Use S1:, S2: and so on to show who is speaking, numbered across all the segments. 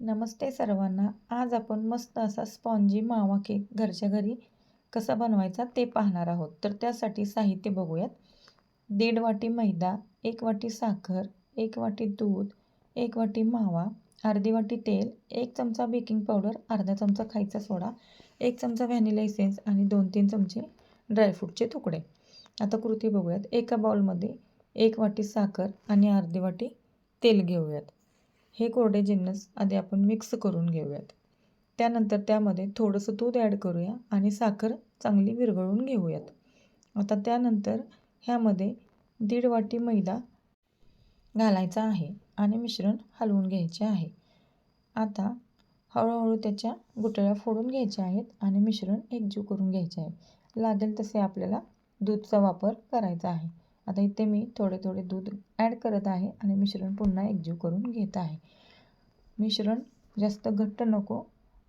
S1: नमस्ते सर्वांना. आज आपण मस्त असा स्पॉन्जी मावा केक घरच्या घरी कसा बनवायचा ते पाहणार आहोत. तर त्यासाठी साहित्य बघूयात. दीड वाटी मैदा एक वाटी साखर एक वाटी दूध एक वाटी मावा अर्धी वाटी तेल एक चमचा बेकिंग पावडर अर्धा चमचा खायचा सोडा एक चमचा व्हॅनिला इसेन्स आणि दोन तीन चमचे ड्रायफ्रूटचे तुकडे. आता कृती बघूयात. एका बाउलमध्ये एक वाटी साखर आणि अर्धी वाटी तेल घेऊयात. हे कोरडे जिन्नस आधी आपण मिक्स करून घेऊयात. त्यानंतर त्यामध्ये थोडंसं दूध ॲड करूया आणि साखर चांगली विरघळून घेऊयात. आता त्यानंतर ह्यामध्ये दीड वाटी मैदा घालायचा आहे आणि मिश्रण हलवून घ्यायचे आहे. आता हळूहळू त्याच्या गुटळ्या फोडून घ्यायच्या आहेत आणि मिश्रण एकजीव करून घ्यायचे आहे. लागेल तसे आपल्याला दूधचा वापर करायचा आहे. आता इथे मी थोडे थोडे दूध ॲड करत आहे आणि मिश्रण पुन्हा एकजीव करून घेत आहे. मिश्रण जास्त घट्ट नको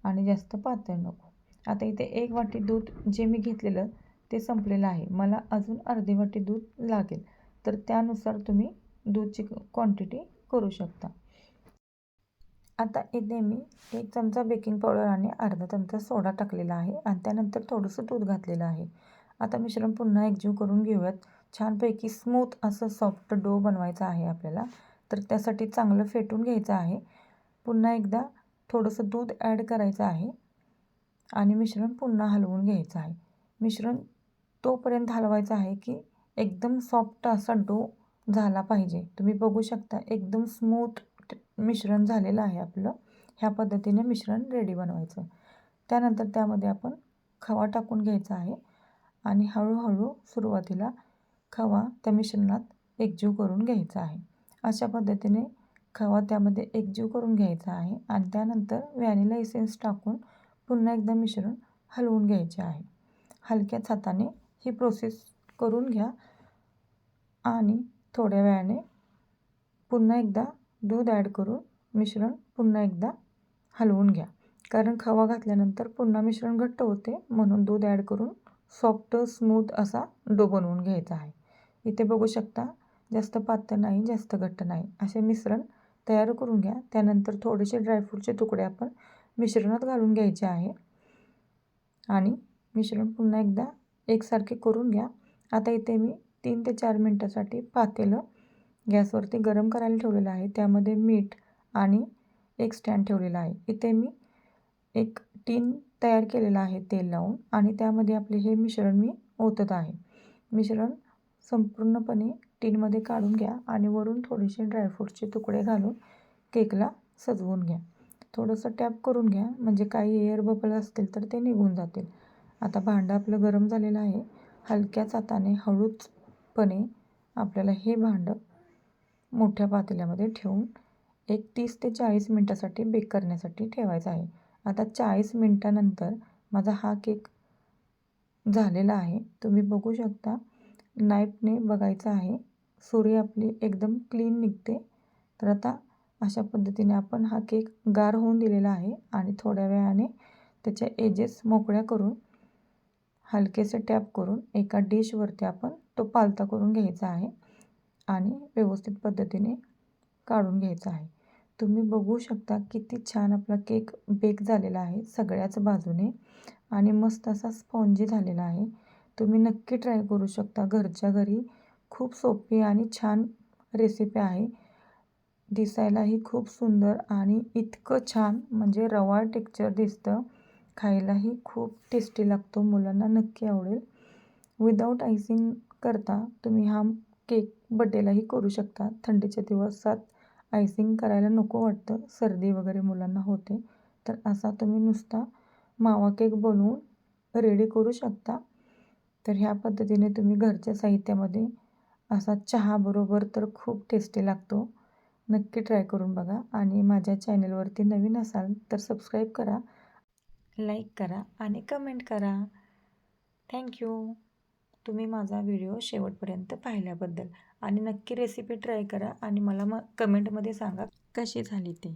S1: आणि जास्त पातळ नको. आता इथे एक वाटी दूध जे मी घेतलेलं ते संपलेलं आहे. मला अजून अर्धी वाटी दूध लागेल. तर त्यानुसार तुम्ही दूधची क्वांटिटी करू शकता. आता इथे मी एक चमचा बेकिंग पावडर आणि अर्धा चमचा सोडा टाकलेला आहे आणि त्यानंतर थोडंसं दूध घातलेलं आहे. आता मिश्रण पुन्हा एकजीव करून घेऊयात. छानपैकी स्मूथ असं सॉफ्ट डो बनवायचा आहे आपल्याला. तर त्यासाठी चांगलं फेटून घ्यायचं आहे. पुन्हा एकदा थोडंसं दूध ॲड करायचं आहे. आणि मिश्रण पुन्हा हलवून घ्यायचं आहे. मिश्रण तोपर्यंत हलवायचं आहे की एकदम सॉफ्ट असा डो झाला पाहिजे. तुम्ही बघू शकता एकदम स्मूथ मिश्रण झालेलं आहे आपलं. ह्या पद्धतीने मिश्रण रेडी बनवायचं. त्यानंतर त्यामध्ये आपण खवा टाकून घ्यायचा आहे. आणि हळूहळू सुरुवातीला खवा त्या मिश्रणात एकजीव करून घ्यायचा आहे. अशा पद्धतीने खवा त्यामध्ये एकजीव करून घ्यायचा आहे आणि त्यानंतर व्हॅनिला इसेन्स टाकून पुन्हा एकदा मिश्रण हलवून घ्यायचे आहे. हलक्याच हाताने ही प्रोसेस करून घ्या आणि थोड्या वेळाने पुन्हा एकदा दूध ॲड करून मिश्रण पुन्हा एकदा हलवून घ्या. कारण खवा घातल्यानंतर पुन्हा मिश्रण घट्ट होते म्हणून दूध ॲड करून सॉफ्ट स्मूथ असा डो बनवून घ्यायचा आहे. इथे बघू शकता जास्त पातळ नाही जास्त घट्ट नाही. असे मिश्रण तयार करून घ्या. त्यानंतर थोडेसे ड्रायफ्रूटचे तुकडे आपण मिश्रणात घालून घ्यायचे आहे. आणि मिश्रण पुन्हा एकदा एकसारखे करून घ्या. आता इथे मी तीन ते चार मिनटासाठी पातेलं गॅसवरती गरम करायला ठेवलेलं आहे. त्यामध्ये मीठ आणि एक स्टँड ठेवलेला आहे. इथे मी एक टीन तयार केलेला आहे तेल लावून. आणि त्यामध्ये आपले हे मिश्रण मी ओतत आहे. मिश्रण संपूर्णपणे टीनमध्ये काढून घ्या आणि वरून थोडेसे ड्रायफ्रूटचे तुकडे घालून केकला सजवून घ्या. थोडंसं टॅप करून घ्या म्हणजे काही एअर बबल असतील तर ते निघून जातील. आता भांडं आपलं गरम झालेलं आहे. हलक्याच हाताने हळूचपणे आपल्याला हे भांडं मोठ्या पातेल्यामध्ये ठेवून एक तीस ते चाळीस मिनटासाठी बेक करण्यासाठी ठेवायचं आहे. आता चाळीस मिनटानंतर माझा हा केक झालेला आहे. तुम्ही बघू शकता नाईफने बघायचं आहे. सुरी आपली एकदम क्लीन निघते. तर आता अशा पद्धतीने आपण हा केक गार होऊन दिलेला आहे आणि थोड्या वेळाने त्याच्या एजेस मोकळ्या करून हलकेसे टॅप करून एका डिशवरती आपण तो पालता करून घ्यायचा आहे आणि व्यवस्थित पद्धतीने काढून घ्यायचा आहे. तुम्ही बघू शकता किती छान आपला केक बेक झालेला आहे सगळ्याच बाजूने आणि मस्त असा स्पॉन्जी झालेला आहे. तुम्ही नक्की ट्राय करू शकता. घरच्या घरी खूप सोपी आणि छान रेसिपी आहे. दिसायलाही खूप सुंदर आणि इतकं छान म्हणजे रवा टेक्चर दिसतं. खायलाही खूप टेस्टी लागतो. मुलांना नक्की आवडेल. विदाऊट आयसिंग करता तुम्ही हा केक बड्डेलाही करू शकता. थंडीच्या दिवसात आयसिंग करायला नको वाटतं. सर्दी वगैरे मुलांना होते. तर असा तुम्ही नुसता मावा केक बनवून रेडी करू शकता. तर ह्या पद्धतीने तुम्ही घरच्या साहित्यामध्ये असा चहाबरोबर तर खूप टेस्टी लागतो. नक्की ट्राय करून बघा आणि माझ्या चॅनलवरती नवीन असाल तर सबस्क्राईब करा लाईक करा आणि कमेंट करा. थँक्यू तुम्ही माझा व्हिडिओ शेवटपर्यंत पाहिल्याबद्दल. आणि नक्की रेसिपी ट्राय करा आणि मला मग कमेंटमध्ये सांगा कशी झाली ती.